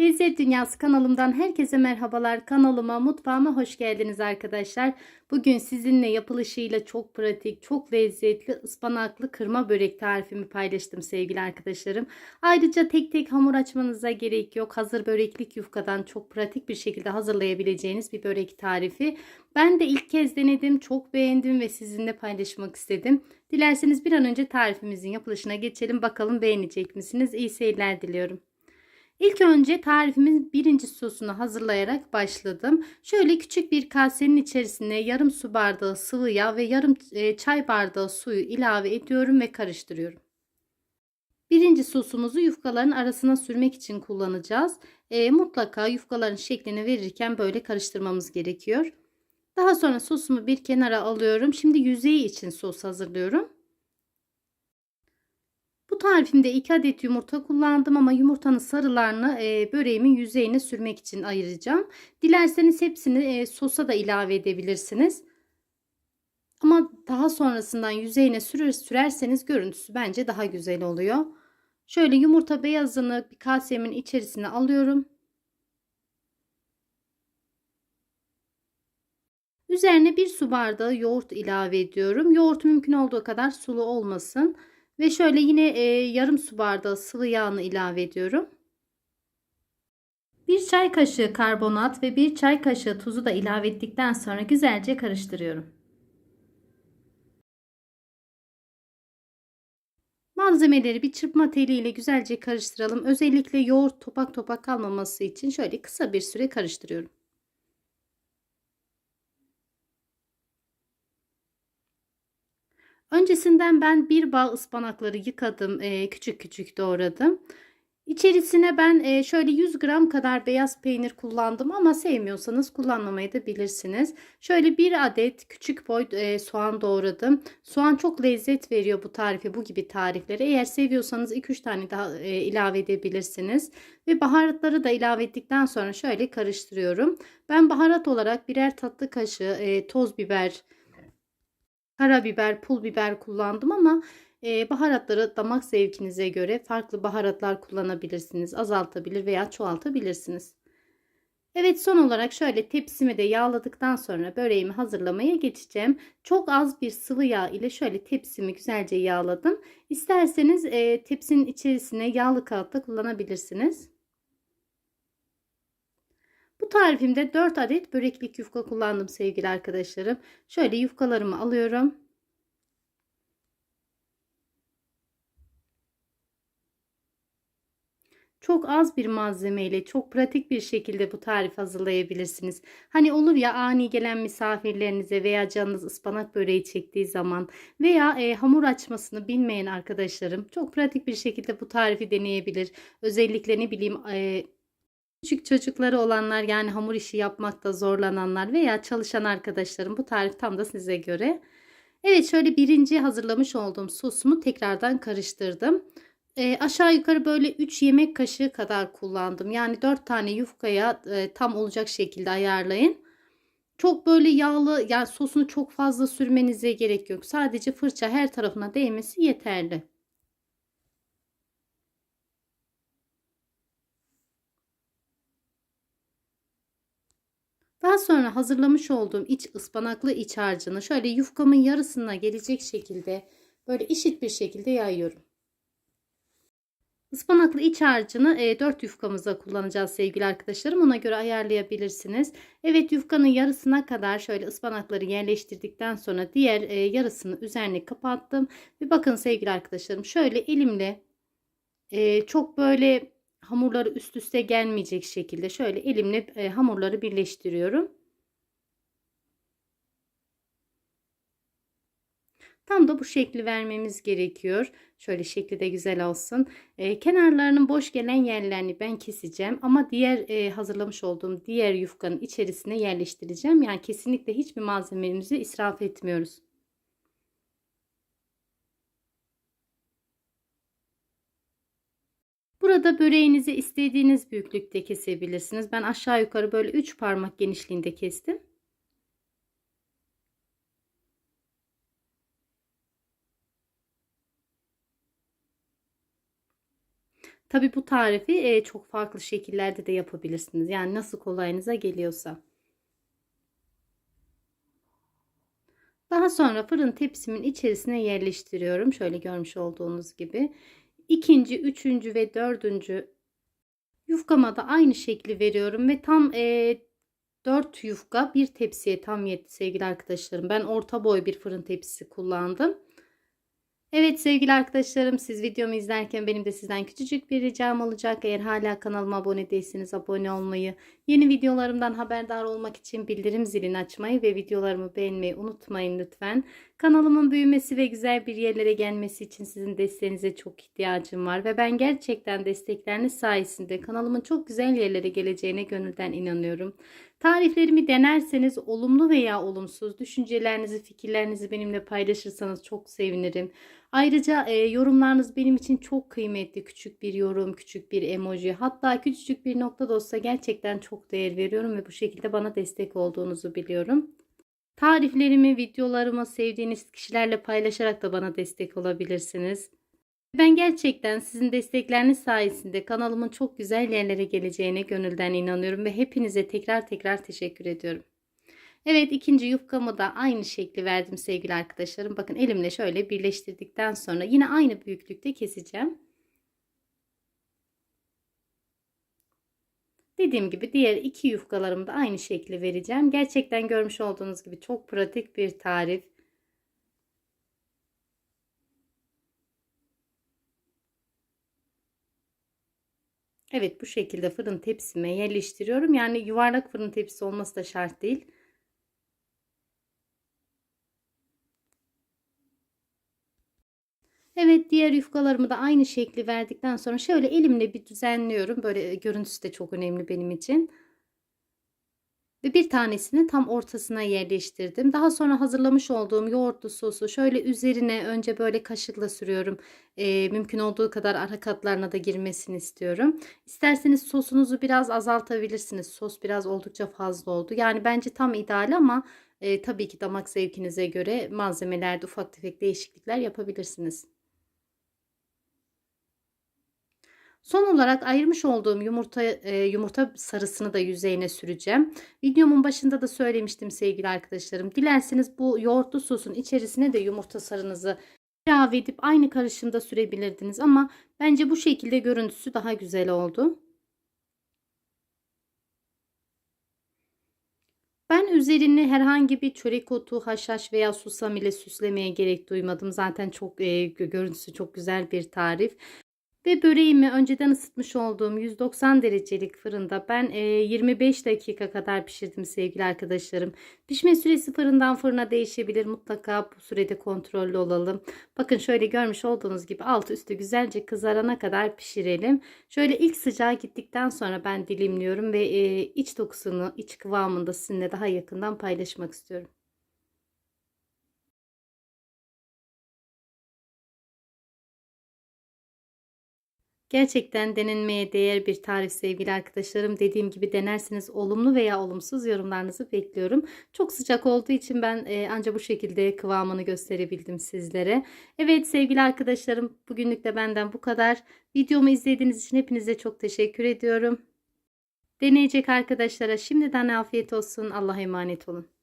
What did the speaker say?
Lezzet Dünyası kanalımdan herkese merhabalar. Kanalıma, mutfağıma hoş geldiniz arkadaşlar. Bugün sizinle yapılışıyla çok pratik, çok lezzetli ıspanaklı kırma börek tarifimi paylaştım sevgili arkadaşlarım. Ayrıca tek tek hamur açmanıza gerek yok. Hazır böreklik yufkadan çok pratik bir şekilde hazırlayabileceğiniz bir börek tarifi. Ben de ilk kez denedim, çok beğendim ve sizinle paylaşmak istedim. Dilerseniz bir an önce tarifimizin yapılışına geçelim. Bakalım beğenecek misiniz? İyi seyirler diliyorum. İlk önce tarifimin birinci sosunu hazırlayarak başladım. Şöyle küçük bir kasenin içerisine yarım su bardağı sıvı yağ ve yarım e, çay bardağı suyu ilave ediyorum ve karıştırıyorum. Birinci sosumuzu yufkaların arasına sürmek için kullanacağız. E, mutlaka yufkaların şeklini verirken böyle karıştırmamız gerekiyor. Daha sonra sosumu bir kenara alıyorum. Şimdi yüzeyi için sos hazırlıyorum. Bu tarifimde 2 adet yumurta kullandım ama yumurtanın sarılarını e, böreğimin yüzeyine sürmek için ayıracağım. Dilerseniz hepsini e, sosa da ilave edebilirsiniz. Ama daha sonrasından yüzeyine sürür, sürerseniz görüntüsü bence daha güzel oluyor. Şöyle yumurta beyazını bir kasemin içerisine alıyorum. Üzerine bir su bardağı yoğurt ilave ediyorum. Yoğurt mümkün olduğu kadar sulu olmasın. Ve şöyle yine e, yarım su bardağı sıvı yağını ilave ediyorum. Bir çay kaşığı karbonat ve bir çay kaşığı tuzu da ilave ettikten sonra güzelce karıştırıyorum. Malzemeleri bir çırpma teliyle güzelce karıştıralım. Özellikle yoğurt topak topak kalmaması için şöyle kısa bir süre karıştırıyorum. Öncesinden ben bir bağ ıspanakları yıkadım. E, küçük küçük doğradım. İçerisine ben e, şöyle 100 gram kadar beyaz peynir kullandım ama sevmiyorsanız kullanmamayı da bilirsiniz. Şöyle bir adet küçük boy e, soğan doğradım. Soğan çok lezzet veriyor bu tarife bu gibi tariflere. Eğer seviyorsanız 2-3 tane daha ilave edebilirsiniz. Ve baharatları da ilave ettikten sonra şöyle karıştırıyorum. Ben baharat olarak birer tatlı kaşığı toz biber, karabiber, pul biber kullandım ama e, baharatları damak zevkinize göre farklı baharatlar kullanabilirsiniz. Azaltabilir veya çoğaltabilirsiniz. Evet son olarak şöyle tepsimi de yağladıktan sonra böreğimi hazırlamaya geçeceğim. Çok az bir sıvı yağ ile şöyle tepsimi güzelce yağladım. İsterseniz e, tepsinin içerisine yağlı kağıt da kullanabilirsiniz. Bu tarifimde 4 adet böreklik yufka kullandım sevgili arkadaşlarım. Şöyle yufkalarımı alıyorum. Çok az bir malzemeyle çok pratik bir şekilde bu tarif hazırlayabilirsiniz. Hani olur ya ani gelen misafirlerinize veya canınız ıspanak böreği çektiği zaman veya e, hamur açmasını bilmeyen arkadaşlarım çok pratik bir şekilde bu tarifi deneyebilir. Özellikle ne bileyim e, Küçük çocukları olanlar yani hamur işi yapmakta zorlananlar veya çalışan arkadaşlarım bu tarif tam da size göre. Evet şöyle birinci hazırlamış olduğum sosumu tekrardan karıştırdım. E, aşağı yukarı böyle 3 yemek kaşığı kadar kullandım. Yani 4 tane yufkaya e, tam olacak şekilde ayarlayın. Çok böyle yağlı yani sosunu çok fazla sürmenize gerek yok. Sadece fırça her tarafına değmesi yeterli. Daha sonra hazırlamış olduğum iç ıspanaklı iç harcını şöyle yufkamın yarısına gelecek şekilde böyle eşit bir şekilde yayıyorum. Ispanaklı iç harcını e, 4 yufkamıza kullanacağız sevgili arkadaşlarım. Ona göre ayarlayabilirsiniz. Evet yufkanın yarısına kadar şöyle ıspanakları yerleştirdikten sonra diğer e, yarısını üzerine kapattım. Ve bakın sevgili arkadaşlarım şöyle elimle e, çok böyle hamurları üst üste gelmeyecek şekilde şöyle elimle e, hamurları birleştiriyorum. Tam da bu şekli vermemiz gerekiyor. Şöyle şekli de güzel olsun. E, kenarlarının boş gelen yerlerini ben keseceğim. Ama diğer e, hazırlamış olduğum diğer yufkanın içerisine yerleştireceğim. Yani kesinlikle hiçbir malzememizi israf etmiyoruz. Burada böreğinizi istediğiniz büyüklükte kesebilirsiniz. Ben aşağı yukarı böyle 3 parmak genişliğinde kestim. Tabi bu tarifi e, çok farklı şekillerde de yapabilirsiniz. Yani nasıl kolayınıza geliyorsa. Daha sonra fırın tepsimin içerisine yerleştiriyorum. Şöyle görmüş olduğunuz gibi. İkinci, üçüncü ve dördüncü yufkama da aynı şekli veriyorum ve tam e, 4 yufka bir tepsiye tam yetti sevgili arkadaşlarım. Ben orta boy bir fırın tepsisi kullandım. Evet sevgili arkadaşlarım siz videomu izlerken benim de sizden küçücük bir ricam olacak. Eğer hala kanalıma abone değilseniz abone olmayı, yeni videolarımdan haberdar olmak için bildirim zilini açmayı ve videolarımı beğenmeyi unutmayın lütfen. Kanalımın büyümesi ve güzel bir yerlere gelmesi için sizin desteğinize çok ihtiyacım var. Ve ben gerçekten destekleriniz sayesinde kanalımın çok güzel yerlere geleceğine gönülden inanıyorum. Tariflerimi denerseniz olumlu veya olumsuz düşüncelerinizi, fikirlerinizi benimle paylaşırsanız çok sevinirim. Ayrıca e, yorumlarınız benim için çok kıymetli. Küçük bir yorum, küçük bir emoji, hatta küçücük bir nokta da olsa gerçekten çok değer veriyorum ve bu şekilde bana destek olduğunuzu biliyorum. Tariflerimi, videolarımı sevdiğiniz kişilerle paylaşarak da bana destek olabilirsiniz. Ben gerçekten sizin destekleriniz sayesinde kanalımın çok güzel yerlere geleceğine gönülden inanıyorum ve hepinize tekrar tekrar teşekkür ediyorum. Evet ikinci yufkamı da aynı şekli verdim sevgili arkadaşlarım. Bakın elimle şöyle birleştirdikten sonra yine aynı büyüklükte keseceğim. Dediğim gibi diğer iki yufkalarımı da aynı şekli vereceğim. Gerçekten görmüş olduğunuz gibi çok pratik bir tarif. Evet bu şekilde fırın tepsime yerleştiriyorum. Yani yuvarlak fırın tepsisi olması da şart değil. Evet diğer yufkalarımı da aynı şekli verdikten sonra şöyle elimle bir düzenliyorum. Böyle görüntüsü de çok önemli benim için. Ve bir tanesini tam ortasına yerleştirdim. Daha sonra hazırlamış olduğum yoğurtlu sosu şöyle üzerine önce böyle kaşıkla sürüyorum. Ee, mümkün olduğu kadar ara katlarına da girmesini istiyorum. İsterseniz sosunuzu biraz azaltabilirsiniz. Sos biraz oldukça fazla oldu. Yani bence tam ideal ama e, tabii ki damak zevkinize göre malzemelerde ufak tefek değişiklikler yapabilirsiniz. Son olarak ayırmış olduğum yumurta e, yumurta sarısını da yüzeyine süreceğim. Videomun başında da söylemiştim sevgili arkadaşlarım. Dilerseniz bu yoğurtlu sosun içerisine de yumurta sarınızı ilave edip aynı karışımda sürebilirdiniz ama bence bu şekilde görüntüsü daha güzel oldu. Ben üzerini herhangi bir çörek otu, haşhaş veya susam ile süslemeye gerek duymadım. Zaten çok e, görüntüsü çok güzel bir tarif. Ve böreğimi önceden ısıtmış olduğum 190 derecelik fırında ben 25 dakika kadar pişirdim sevgili arkadaşlarım. Pişme süresi fırından fırına değişebilir. Mutlaka bu sürede kontrollü olalım. Bakın şöyle görmüş olduğunuz gibi altı üstü güzelce kızarana kadar pişirelim. Şöyle ilk sıcağı gittikten sonra ben dilimliyorum ve iç dokusunu, iç kıvamını da sizinle daha yakından paylaşmak istiyorum. Gerçekten denenmeye değer bir tarif sevgili arkadaşlarım. Dediğim gibi denerseniz olumlu veya olumsuz yorumlarınızı bekliyorum. Çok sıcak olduğu için ben e, ancak bu şekilde kıvamını gösterebildim sizlere. Evet sevgili arkadaşlarım bugünlük de benden bu kadar. Videomu izlediğiniz için hepinize çok teşekkür ediyorum. Deneyecek arkadaşlara şimdiden afiyet olsun. Allah'a emanet olun.